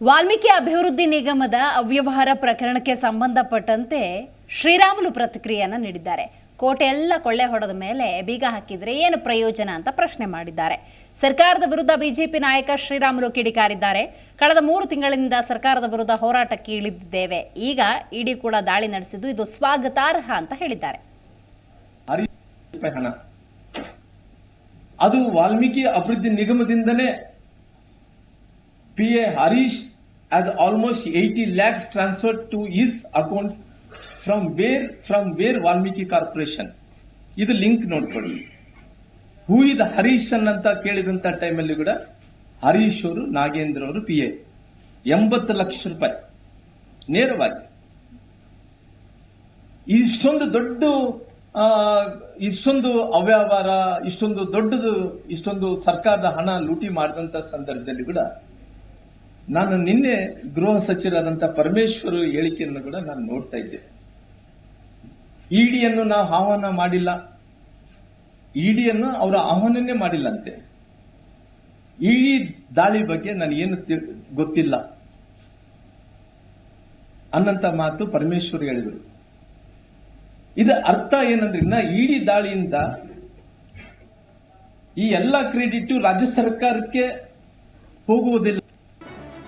ವಾಲ್ಮೀಕಿ ಅಭಿವೃದ್ಧಿ ನಿಗಮದ ಅವ್ಯವಹಾರ ಪ್ರಕರಣಕ್ಕೆ ಸಂಬಂಧಪಟ್ಟಂತೆ ಶ್ರೀರಾಮುಲು ಪ್ರತಿಕ್ರಿಯೆಯನ್ನ ನೀಡಿದ್ದಾರೆ. ಕೋಟೆ ಎಲ್ಲ ಕೊಳ್ಳೆ ಹೊಡೆದ ಮೇಲೆ ಬೀಗ ಹಾಕಿದ್ರೆ ಏನು ಪ್ರಯೋಜನ ಅಂತ ಪ್ರಶ್ನೆ ಮಾಡಿದ್ದಾರೆ. ಸರ್ಕಾರದ ವಿರುದ್ಧ ಬಿಜೆಪಿ ನಾಯಕ ಶ್ರೀರಾಮುಲು ಕಿಡಿಕಾರಿದ್ದಾರೆ. ಕಳೆದ ಮೂರು ತಿಂಗಳಿಂದ ಸರ್ಕಾರದ ವಿರುದ್ಧ ಹೋರಾಟಕ್ಕೆ ಇಳಿದಿದ್ದೇವೆ. ಈಗ ಇಡಿ ಕೂಡ ದಾಳಿ ನಡೆಸಿದ್ದು ಇದು ಸ್ವಾಗತಾರ್ಹ ಅಂತ ಹೇಳಿದ್ದಾರೆ. ಅದು ವಾಲ್ಮೀಕಿ ಅಭಿವೃದ್ಧಿ ನಿಗಮದಿಂದನೇ P A Harish almost almost eighty lakhs transfer to his account from where from where Valmiki corporation ಇದು ಲಿಂಕ್ ನೋಡ್ಕೊಳ್ಳಿ. ಹೂ ಇದ್ ಹರೀಶ್ ಅಂತ ಕೇಳಿದಂತ ಟೈಮಲ್ಲಿ ಕೂಡ ಹರೀಶ್ ಅವರು, ನಾಗೇಂದ್ರ ಅವರು ಪಿ ಎ ಎಂಬತ್ತು ಲಕ್ಷ ರೂಪಾಯಿ. ನೇರವಾಗಿ. ಇಷ್ಟೊಂದು ದೊಡ್ಡ ಇಷ್ಟೊಂದು ಅವ್ಯವಹಾರ, ಇಷ್ಟೊಂದು ದೊಡ್ಡದು, ಇಷ್ಟೊಂದು ಸರ್ಕಾರದ ಹಣ ಲೂಟಿ ಮಾಡಿದಂತ ಸಂದರ್ಭದಲ್ಲಿ ಕೂಡ ನಾನು ನಿನ್ನೆ ಗೃಹ ಸಚಿವರಾದಂಥ ಪರಮೇಶ್ವರ ಹೇಳಿಕೆಯನ್ನು ಕೂಡ ನಾನು ನೋಡ್ತಾ ಇದ್ದೆ. ಇಡಿಯನ್ನು ನಾವು ಆಹ್ವಾನ ಮಾಡಿಲ್ಲ. ಇಡಿಯನ್ನು ಅವರ ಆಹ್ವಾನನೇ ಮಾಡಿಲ್ಲಂತೆ. ಇಡಿ ದಾಳಿ ಬಗ್ಗೆ ನನಗೇನು ಗೊತ್ತಿಲ್ಲ. ಅನ್ನಂತ ಮಾತು ಪರಮೇಶ್ವರ್ ಹೇಳಿದರು. ಇದು ಅರ್ಥ ಏನಂದ್ರೆ ಇಡಿ ದಾಳಿಯಿಂದ ಈ ಎಲ್ಲ ಕ್ರೆಡಿಟ್ ರಾಜ್ಯ ಸರ್ಕಾರಕ್ಕೆ ಹೋಗುವುದಿಲ್ಲ.